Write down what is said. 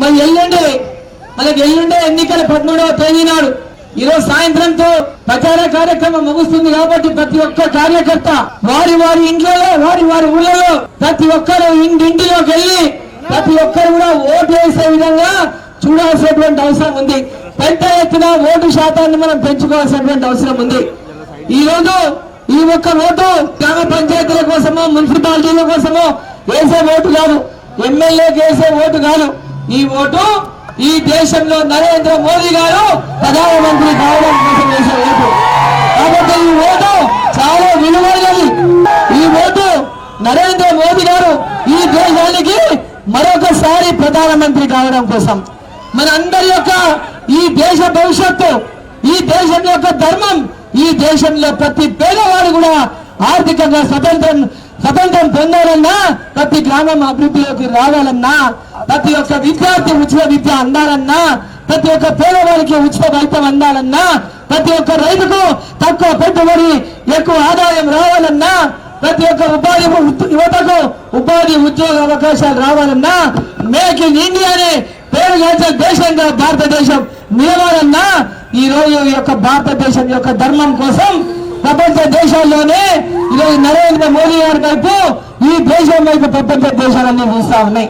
మరి ఎల్లుండి మనకి ఎల్లుండే ఎన్నికల పదమూడవ తేదీ నాడు. ఈరోజు సాయంత్రంతో ప్రచార కార్యక్రమం ముగుస్తుంది కాబట్టి ప్రతి ఒక్క కార్యకర్త వారి వారి ఇంట్లో వారి వారి ఊళ్ళలో ప్రతి ఒక్కరు ఇంటింటిలోకి వెళ్ళి ప్రతి ఒక్కరు కూడా ఓటు వేసే విధంగా చూడాల్సినటువంటి అవసరం ఉంది. పెద్ద ఎత్తున ఓటు శాతాన్ని మనం పెంచుకోవాల్సినటువంటి అవసరం ఉంది. ఈ రోజు ఈ ఒక్క ఓటు గ్రామ పంచాయతీల కోసమో మున్సిపాలిటీల కోసమో వేసే ఓటు కాదు. ఎమ్మెల్యేకి వేసే ఓటు కాదు. ఈ ఓటు ఈ దేశంలో నరేంద్ర మోదీ గారు ప్రధానమంత్రి కావడం కోసం వేసే ఓటు. కాబట్టి ఈ ఓటు చాలా విలువైనది. ఈ ఓటు నరేంద్ర మోదీ గారు ఈ దేశానికి మరొకసారి ప్రధానమంత్రి కావడం కోసం. మన అందరి యొక్క ఈ దేశ భవిష్యత్తు ఈ దేశం యొక్క ధర్మం ఈ దేశంలో ప్రతి పేదవాడు కూడా ఆర్థికంగా స్వతంత్రం స్వతంత్రం పొందాలన్నా ప్రతి గ్రామం అభివృద్ధిలోకి రావాలన్నా ప్రతి ఒక్క విద్యార్థి ఉచిత విద్య అందాలన్నా ప్రతి ఒక్క పేదవారికి ఉచిత వైద్యం అందాలన్నా ప్రతి ఒక్క రైతుకు తక్కువ పెట్టుబడి ఎక్కువ ఆదాయం రావాలన్నా ప్రతి ఒక్క ఉపాధి యువతకు ఉపాధి ఉద్యోగ అవకాశాలు రావాలన్నా మేక్ ఇన్ ఇండియానే పేరుగాంచిన దేశంగా భారతదేశం నిలవాలన్నా ఈ రోజు ఈ యొక్క భారతదేశం యొక్క ధర్మం కోసం ప్రపంచ దేశాల్లోనే ఈరోజు నరేంద్ర మోదీ గారి వైపు ఈ దేశం వైపు ప్రపంచ దేశాలన్నీ చూస్తా ఉన్నాయి.